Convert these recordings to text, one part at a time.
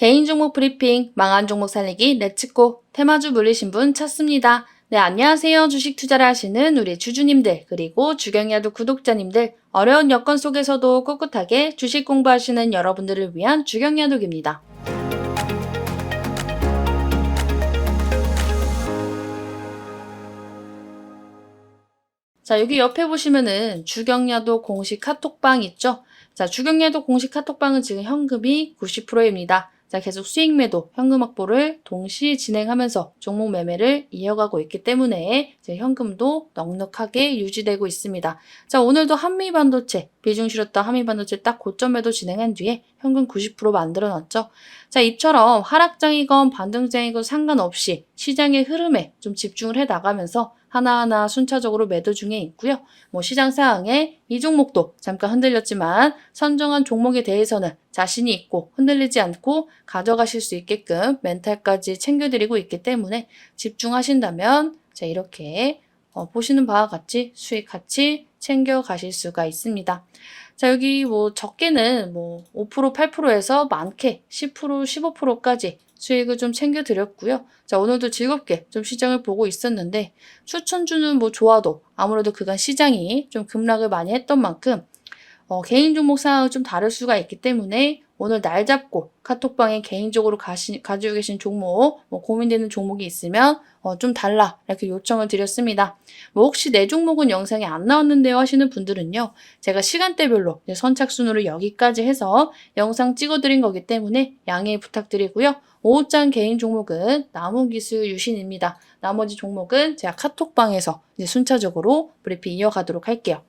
개인 종목 브리핑, 망한 종목 살리기, 렛츠고, 테마주 물리신 분 찾습니다. 네, 안녕하세요. 주식 투자를 하시는 우리 주주님들, 그리고 주경야도 구독자님들, 어려운 여건 속에서도 꿋꿋하게 주식 공부하시는 여러분들을 위한 주경야독입니다. 자, 여기 옆에 보시면은 주경야도 공식 카톡방 있죠? 자, 주경야도 공식 카톡방은 지금 현금이 90%입니다. 자, 계속 수익 매도, 현금 확보를 동시에 진행하면서 종목 매매를 이어가고 있기 때문에 현금도 넉넉하게 유지되고 있습니다. 자, 오늘도 한미 반도체, 비중 실었던 한미반도체 딱 고점 매도 진행한 뒤에 현금 90% 만들어 놨죠. 자, 이처럼 하락장이건 반등장이건 상관없이 시장의 흐름에 좀 집중을 해 나가면서 하나하나 순차적으로 매도 중에 있고요. 뭐 시장 상황에 이 종목도 잠깐 흔들렸지만 선정한 종목에 대해서는 자신이 있고 흔들리지 않고 가져가실 수 있게끔 멘탈까지 챙겨드리고 있기 때문에 집중하신다면 자 이렇게 어, 보시는 바와 같이 수익 같이 챙겨 가실 수가 있습니다. 자 여기 뭐 적게는 뭐 5% 8%에서 많게 10% 15%까지 수익을 좀 챙겨 드렸고요. 자, 오늘도 즐겁게 좀 시장을 보고 있었는데, 추천주는 뭐 좋아도 아무래도 그간 시장이 좀 급락을 많이 했던 만큼, 어, 개인 종목 상황은 좀 다를 수가 있기 때문에, 오늘 날 잡고 카톡방에 개인적으로 가시, 가지고 계신 종목, 뭐 고민되는 종목이 있으면, 어, 좀 달라. 이렇게 요청을 드렸습니다. 뭐 혹시 내 종목은 영상에 안 나왔는데요 하시는 분들은요, 제가 시간대별로 선착순으로 여기까지 해서 영상 찍어드린 거기 때문에 양해 부탁드리고요. 5장 개인 종목은 나무기술 유신입니다. 나머지 종목은 제가 카톡방에서 순차적으로 브리핑 이어가도록 할게요.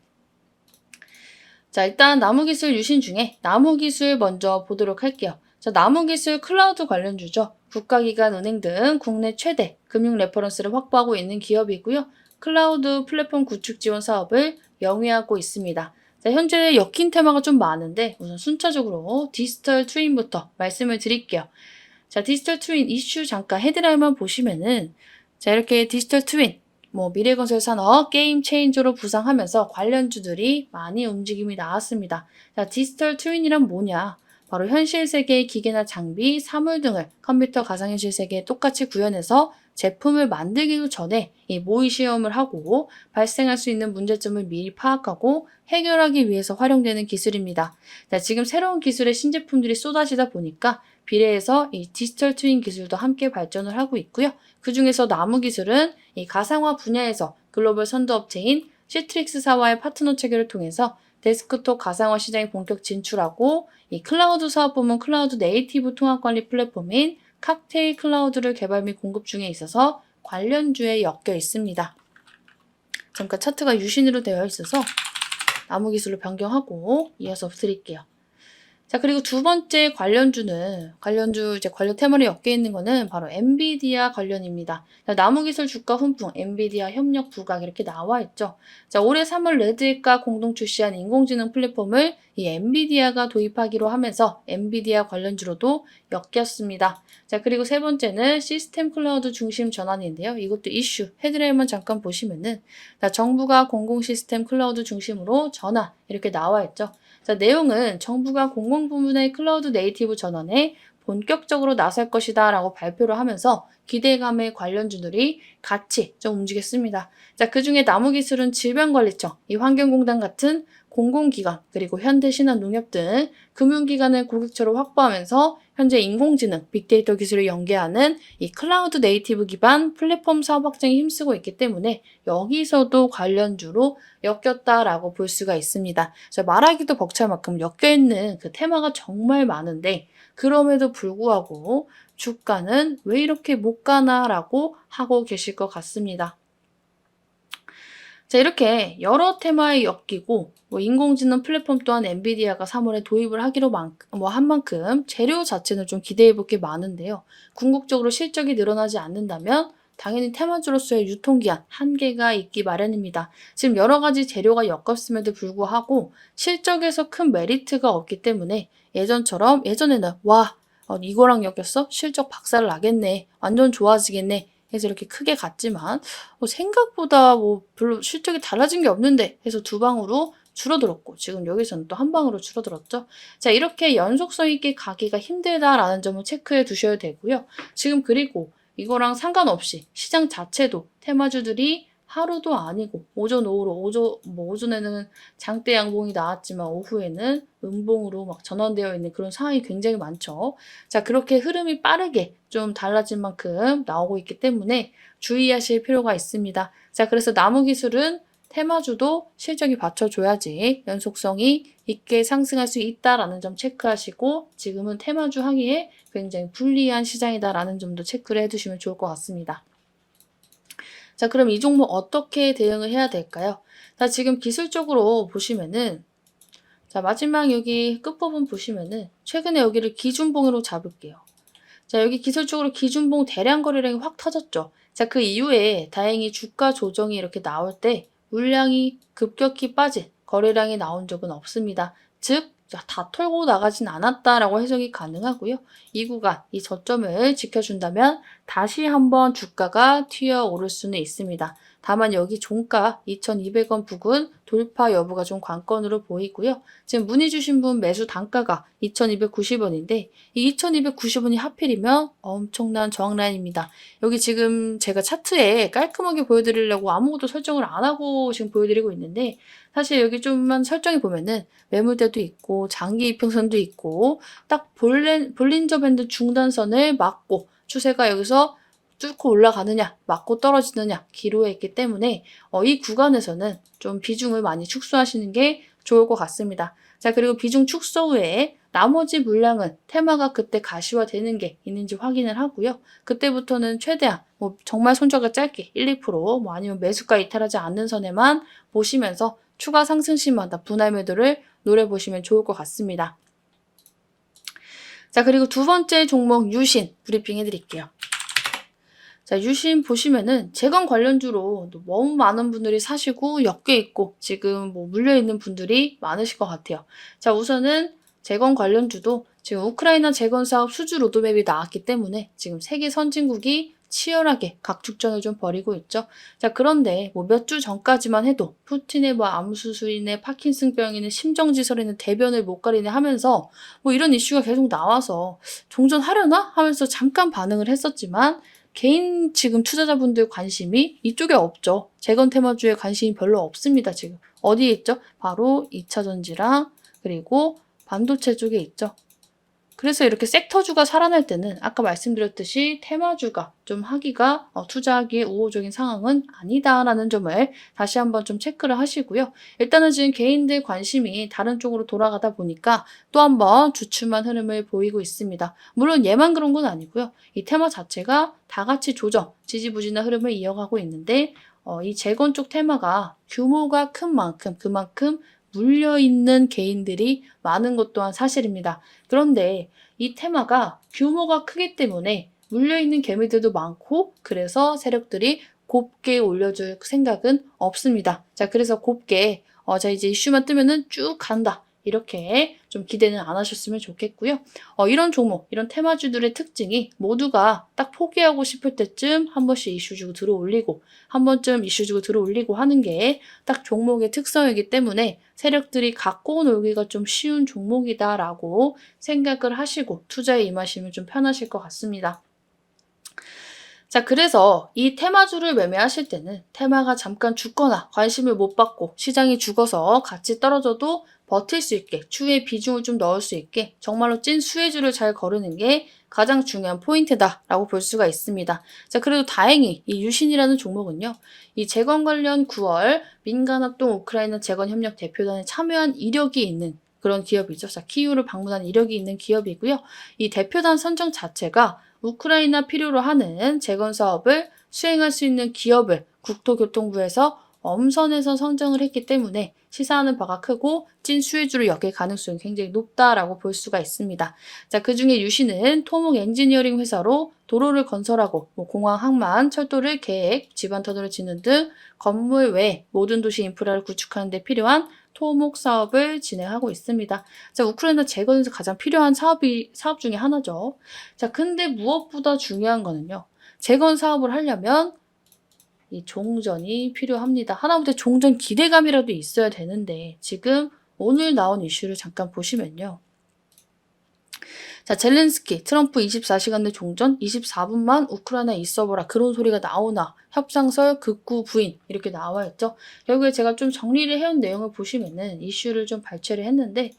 자, 일단 나무기술 유신 중에 나무기술 먼저 보도록 할게요. 자, 나무기술 클라우드 관련주죠. 국가기관 은행 등 국내 최대 금융 레퍼런스를 확보하고 있는 기업이고요. 클라우드 플랫폼 구축 지원 사업을 영위하고 있습니다. 자, 현재 엮인 테마가 좀 많은데 우선 순차적으로 디지털 트윈부터 말씀을 드릴게요. 자, 디지털 트윈 이슈 잠깐 헤드라인만 보시면은 자, 이렇게 디지털 트윈 뭐 미래건설 산업 게임 체인저로 부상하면서 관련주들이 많이 움직임이 나왔습니다. 자, 디지털 트윈이란 뭐냐? 바로 현실 세계의 기계나 장비, 사물 등을 컴퓨터 가상현실 세계에 똑같이 구현해서 제품을 만들기도 전에 이 모의 시험을 하고 발생할 수 있는 문제점을 미리 파악하고 해결하기 위해서 활용되는 기술입니다. 자, 지금 새로운 기술의 신제품들이 쏟아지다 보니까 비례해서 이 디지털 트윈 기술도 함께 발전을 하고 있고요. 그 중에서 나무 기술은 이 가상화 분야에서 글로벌 선도 업체인 시트릭스사와의 파트너 체결을 통해서 데스크톱 가상화 시장에 본격 진출하고 이 클라우드 사업 부문 클라우드 네이티브 통합 관리 플랫폼인 칵테일 클라우드를 개발 및 공급 중에 있어서 관련주에 엮여 있습니다. 잠깐 차트가 유신으로 되어 있어서 나무 기술로 변경하고 이어서 드릴게요. 자, 그리고 두 번째 관련주는, 관련주, 이제 관련 테마를 엮여 있는 거는 바로 엔비디아 관련입니다. 자, 나무기술 주가 훈풍, 엔비디아 협력 부각 이렇게 나와 있죠. 자, 올해 3월 레드가 공동 출시한 인공지능 플랫폼을 이 엔비디아가 도입하기로 하면서 엔비디아 관련주로도 엮였습니다. 자, 그리고 세 번째는 시스템 클라우드 중심 전환인데요. 이것도 이슈, 헤드라인만 잠깐 보시면은, 자, 정부가 공공 시스템 클라우드 중심으로 전환, 이렇게 나와 있죠. 자, 내용은 정부가 공공부문의 클라우드 네이티브 전환에 본격적으로 나설 것이다 라고 발표를 하면서 기대감의 관련주들이 같이 좀 움직였습니다. 자, 그 중에 나무기술은 질병관리청, 이 환경공단 같은 공공기관, 그리고 현대신한농협 등 금융기관을 고객처로 확보하면서 현재 인공지능, 빅데이터 기술을 연계하는 이 클라우드 네이티브 기반 플랫폼 사업 확장에 힘쓰고 있기 때문에 여기서도 관련주로 엮였다라고 볼 수가 있습니다. 자, 말하기도 벅찰 만큼 엮여있는 그 테마가 정말 많은데 그럼에도 불구하고 주가는 왜 이렇게 못 가나라고 하고 계실 것 같습니다. 자, 이렇게 여러 테마에 엮이고 뭐 인공지능 플랫폼 또한 엔비디아가 3월에 도입을 하기로 만, 뭐한 만큼 재료 자체는 좀 기대해 볼 게 많은데요. 궁극적으로 실적이 늘어나지 않는다면 당연히 테마주로서의 유통기한 한계가 있기 마련입니다. 지금 여러 가지 재료가 엮었음에도 불구하고 실적에서 큰 메리트가 없기 때문에 예전처럼 예전에는 와 어, 이거랑 엮였어? 실적 박살 나겠네. 완전 좋아지겠네. 해서 이렇게 크게 갔지만 어, 생각보다 뭐 별로 실적이 달라진 게 없는데 해서 두 방으로 줄어들었고 지금 여기서는 또 한 방으로 줄어들었죠. 자 이렇게 연속성 있게 가기가 힘들다라는 점을 체크해 두셔야 되고요. 지금 그리고 이거랑 상관없이 시장 자체도 테마주들이 하루도 아니고 오전 오후로 오전 뭐 오전에는 장대 양봉이 나왔지만 오후에는 음봉으로 막 전환되어 있는 그런 상황이 굉장히 많죠. 자 그렇게 흐름이 빠르게 좀 달라진 만큼 나오고 있기 때문에 주의하실 필요가 있습니다. 자 그래서 나무 기술은 테마주도 실적이 받쳐줘야지 연속성이 있게 상승할 수 있다라는 점 체크하시고 지금은 테마주 하기에 굉장히 불리한 시장이다라는 점도 체크를 해두시면 좋을 것 같습니다. 자, 그럼 이 종목 어떻게 대응을 해야 될까요? 자, 지금 기술적으로 보시면은 자, 마지막 여기 끝부분 보시면은 최근에 여기를 기준봉으로 잡을게요. 자, 여기 기술적으로 기준봉 대량 거래량이 확 터졌죠. 자, 그 이후에 다행히 주가 조정이 이렇게 나올 때 물량이 급격히 빠진 거래량이 나온 적은 없습니다. 즉, 자, 다 털고 나가진 않았다라고 해석이 가능하고요. 이 구간, 이 저점을 지켜준다면 다시 한번 주가가 튀어 오를 수는 있습니다. 다만 여기 종가 2,200원 부근 돌파 여부가 좀 관건으로 보이고요. 지금 문의 주신 분 매수 단가가 2,290원인데 이 2,290원이 하필이면 엄청난 저항 라인입니다. 여기 지금 제가 차트에 깔끔하게 보여드리려고 아무것도 설정을 안 하고 지금 보여드리고 있는데 사실 여기 좀만 설정해 보면은 매물대도 있고 장기 이평선도 있고 딱 볼린, 볼린저 밴드 중단선을 막고 추세가 여기서 뚫고 올라가느냐, 맞고 떨어지느냐, 기로에 있기 때문에 어, 이 구간에서는 좀 비중을 많이 축소하시는 게 좋을 것 같습니다. 자, 그리고 비중 축소 후에 나머지 물량은 테마가 그때 가시화되는 게 있는지 확인을 하고요. 그때부터는 최대한 뭐 정말 손절가 짧게 1, 2%뭐 아니면 매수가 이탈하지 않는 선에만 보시면서 추가 상승 시마다 분할 매도를 노려보시면 좋을 것 같습니다. 자, 그리고 두 번째 종목 유신 브리핑 해드릴게요. 자, 유신 보시면은 재건 관련주로 너무 많은 분들이 사시고 엮여 있고 지금 뭐 물려 있는 분들이 많으실 것 같아요. 자, 우선은 재건 관련주도 지금 우크라이나 재건 사업 수주 로드맵이 나왔기 때문에 지금 세계 선진국이 치열하게 각축전을 좀 벌이고 있죠. 자, 그런데 뭐 몇 주 전까지만 해도 푸틴의 뭐 암수술이네, 파킨슨병이네, 심정지설이네, 대변을 못 가리네 하면서 뭐 이런 이슈가 계속 나와서 종전하려나 하면서 잠깐 반응을 했었지만 개인 지금 투자자분들 관심이 이쪽에 없죠. 재건 테마주에 관심이 별로 없습니다, 지금. 어디에 있죠? 바로 2차 전지랑 그리고 반도체 쪽에 있죠. 그래서 이렇게 섹터주가 살아날 때는 아까 말씀드렸듯이 테마주가 좀 하기가 어, 투자하기에 우호적인 상황은 아니다라는 점을 다시 한번 좀 체크를 하시고요. 일단은 지금 개인들 관심이 다른 쪽으로 돌아가다 보니까 또 한번 주춤한 흐름을 보이고 있습니다. 물론 얘만 그런 건 아니고요. 이 테마 자체가 다 같이 조정, 지지부진한 흐름을 이어가고 있는데 어, 이 재건 쪽 테마가 규모가 큰 만큼 그만큼 물려 있는 개인들이 많은 것 또한 사실입니다. 그런데 이 테마가 규모가 크기 때문에 물려 있는 개미들도 많고 그래서 세력들이 곱게 올려줄 생각은 없습니다. 자, 그래서 곱게 어, 자 이제 이슈만 뜨면은 쭉 간다. 이렇게 좀 기대는 안 하셨으면 좋겠고요. 어, 이런 종목, 이런 테마주들의 특징이 모두가 딱 포기하고 싶을 때쯤 한 번씩 이슈 주고 들어 올리고 한 번쯤 이슈 주고 들어 올리고 하는 게 딱 종목의 특성이기 때문에 세력들이 갖고 놀기가 좀 쉬운 종목이다라고 생각을 하시고 투자에 임하시면 좀 편하실 것 같습니다. 자, 그래서 이 테마주를 매매하실 때는 테마가 잠깐 죽거나 관심을 못 받고 시장이 죽어서 같이 떨어져도 버틸 수 있게 추후에 비중을 좀 넣을 수 있게 정말로 찐 수혜주를 잘 거르는 게 가장 중요한 포인트다라고 볼 수가 있습니다. 자, 그래도 다행히 이 유신이라는 종목은요. 이 재건 관련 9월 민간합동 우크라이나 재건 협력 대표단에 참여한 이력이 있는 그런 기업이죠. 자, 키이우를 방문한 이력이 있는 기업이고요. 이 대표단 선정 자체가 우크라이나 필요로 하는 재건 사업을 수행할 수 있는 기업을 국토교통부에서 엄선해서 선정을 했기 때문에 시사하는 바가 크고 찐 수혜주를 엮일 가능성이 굉장히 높다라고 볼 수가 있습니다. 자, 그 중에 유시는 토목 엔지니어링 회사로 도로를 건설하고 뭐 공항, 항만, 철도를 계획, 집안 터널을 짓는 등 건물 외 모든 도시 인프라를 구축하는 데 필요한 토목 사업을 진행하고 있습니다. 자, 우크라이나 재건에서 가장 필요한 사업이 사업 중에 하나죠. 자, 근데 무엇보다 중요한 거는요. 재건 사업을 하려면 이 종전이 필요합니다. 하나부터 종전 기대감이라도 있어야 되는데 지금 오늘 나온 이슈를 잠깐 보시면요. 자, 젤렌스키, 트럼프 24시간 내 종전, 24분만 우크라이나에 있어보라. 그런 소리가 나오나. 협상설, 극구, 부인. 이렇게 나와 있죠. 결국에 제가 좀 정리를 해온 내용을 보시면은 이슈를 좀 발췌를 했는데,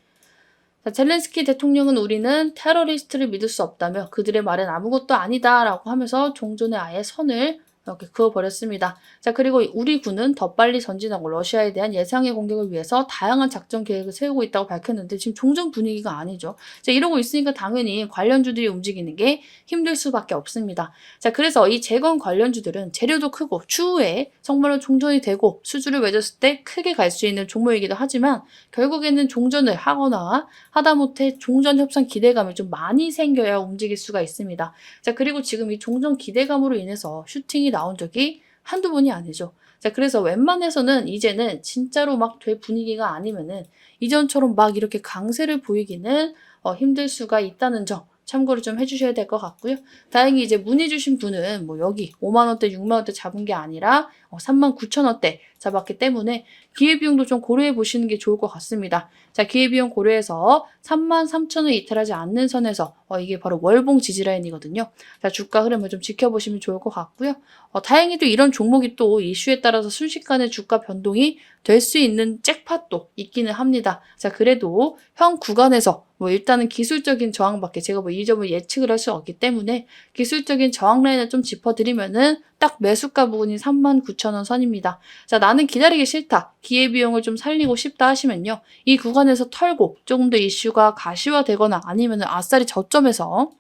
자, 젤렌스키 대통령은 우리는 테러리스트를 믿을 수 없다며 그들의 말은 아무것도 아니다라고 하면서 종전에 아예 선을 이렇게 그어버렸습니다. 자, 그리고 우리 군은 더 빨리 전진하고 러시아에 대한 예상의 공격을 위해서 다양한 작전 계획을 세우고 있다고 밝혔는데 지금 종전 분위기가 아니죠. 자, 이러고 있으니까 당연히 관련주들이 움직이는 게 힘들 수밖에 없습니다. 자, 그래서 이 재건 관련주들은 재료도 크고 추후에 정말로 종전이 되고 수주를 맺었을 때 크게 갈 수 있는 종목이기도 하지만 결국에는 종전을 하거나 하다못해 종전 협상 기대감이 좀 많이 생겨야 움직일 수가 있습니다. 자, 그리고 지금 이 종전 기대감으로 인해서 슈팅이 나온 적이 한두 번이 아니죠. 자, 그래서 웬만해서는 이제는 진짜로 막 될 분위기가 아니면은 이전처럼 막 이렇게 강세를 보이기는 어, 힘들 수가 있다는 점 참고를 좀 해주셔야 될 것 같고요. 다행히 이제 문의 주신 분은 뭐 여기 5만원대, 6만원대 잡은 게 아니라 어, 3만 9천원대 잡았기 때문에 기회비용도 좀 고려해 보시는 게 좋을 것 같습니다. 자, 기회비용 고려해서 3만 3천원 이탈하지 않는 선에서 어, 이게 바로 월봉 지지라인이거든요. 자, 주가 흐름을 좀 지켜보시면 좋을 것 같고요. 어, 다행히도 이런 종목이 또 이슈에 따라서 순식간에 주가 변동이 될 수 있는 잭팟도 있기는 합니다. 자, 그래도 현 구간에서 뭐 일단은 기술적인 저항밖에 제가 뭐 이 점을 예측을 할 수 없기 때문에 기술적인 저항 라인을 좀 짚어드리면은 딱 매수가 부분이 39,000원 선입니다. 자, 나는 기다리기 싫다. 기회비용을 좀 살리고 싶다 하시면요. 이 구간에서 털고 조금 더 이슈가 가시화되거나 아니면은 아싸리 저점에서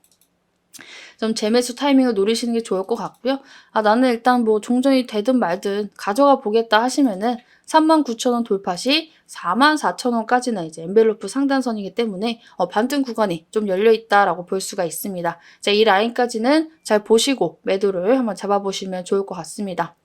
좀 재매수 타이밍을 노리시는 게 좋을 것 같고요. 아, 나는 일단 뭐 종전이 되든 말든 가져가 보겠다 하시면은 39,000원 돌파 시 44,000원까지는 이제 엔벨로프 상단선이기 때문에 어, 반등 구간이 좀 열려 있다라고 볼 수가 있습니다. 자, 이 라인까지는 잘 보시고 매도를 한번 잡아보시면 좋을 것 같습니다.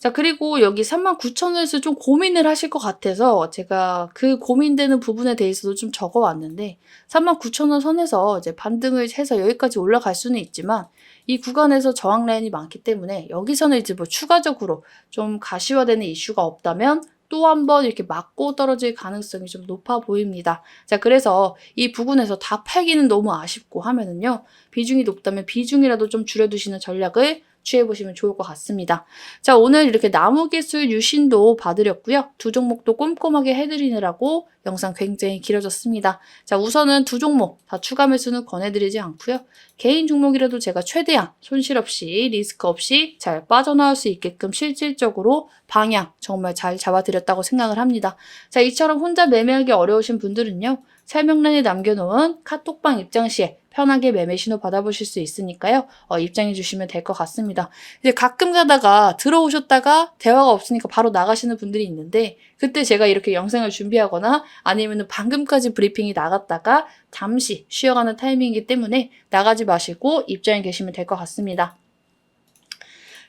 자, 그리고 여기 39,000원에서 좀 고민을 하실 것 같아서 제가 그 고민되는 부분에 대해서도 좀 적어 왔는데 39,000원 선에서 이제 반등을 해서 여기까지 올라갈 수는 있지만 이 구간에서 저항 라인이 많기 때문에 여기서는 이제 뭐 추가적으로 좀 가시화되는 이슈가 없다면 또 한 번 이렇게 맞고 떨어질 가능성이 좀 높아 보입니다. 자, 그래서 이 부분에서 다 팔기는 너무 아쉽고 하면은요, 비중이 높다면 비중이라도 좀 줄여두시는 전략을 취해보시면 좋을 것 같습니다. 자, 오늘 이렇게 나무기술 유신도 봐드렸고요. 두 종목도 꼼꼼하게 해드리느라고 영상 굉장히 길어졌습니다. 자, 우선은 두 종목 다 추가 매수는 권해드리지 않고요. 개인 종목이라도 제가 최대한 손실 없이 리스크 없이 잘 빠져나올 수 있게끔 실질적으로 방향 정말 잘 잡아드렸다고 생각을 합니다. 자, 이처럼 혼자 매매하기 어려우신 분들은요. 설명란에 남겨놓은 카톡방 입장 시에 편하게 매매 신호 받아보실 수 있으니까요. 어, 입장해 주시면 될 것 같습니다. 이제 가끔 가다가 들어오셨다가 대화가 없으니까 바로 나가시는 분들이 있는데 그때 제가 이렇게 영상을 준비하거나 아니면 방금까지 브리핑이 나갔다가 잠시 쉬어가는 타이밍이기 때문에 나가지 마시고 입장해 계시면 될 것 같습니다.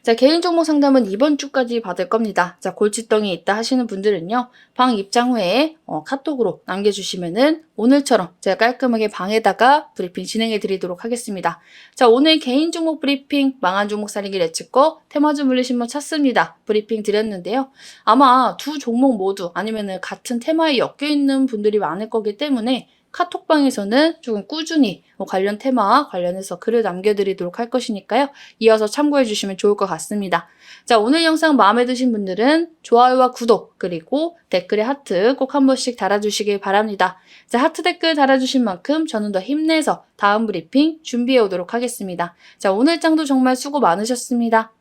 자, 개인 종목 상담은 이번 주까지 받을 겁니다. 자, 골칫덩이 있다 하시는 분들은요, 방 입장 후에 어, 카톡으로 남겨주시면은 오늘처럼 제가 깔끔하게 방에다가 브리핑 진행해 드리도록 하겠습니다. 자, 오늘 개인 종목 브리핑, 망한 종목 살리기 레츠고 테마주 물리신 분 찾습니다. 브리핑 드렸는데요. 아마 두 종목 모두 아니면은 같은 테마에 엮여 있는 분들이 많을 거기 때문에 카톡방에서는 조금 꾸준히 뭐 관련 테마 관련해서 글을 남겨드리도록 할 것이니까요. 이어서 참고해 주시면 좋을 것 같습니다. 자, 오늘 영상 마음에 드신 분들은 좋아요와 구독, 그리고 댓글에 하트 꼭 한 번씩 달아주시길 바랍니다. 자, 하트 댓글 달아주신 만큼 저는 더 힘내서 다음 브리핑 준비해 오도록 하겠습니다. 자, 오늘 장도 정말 수고 많으셨습니다.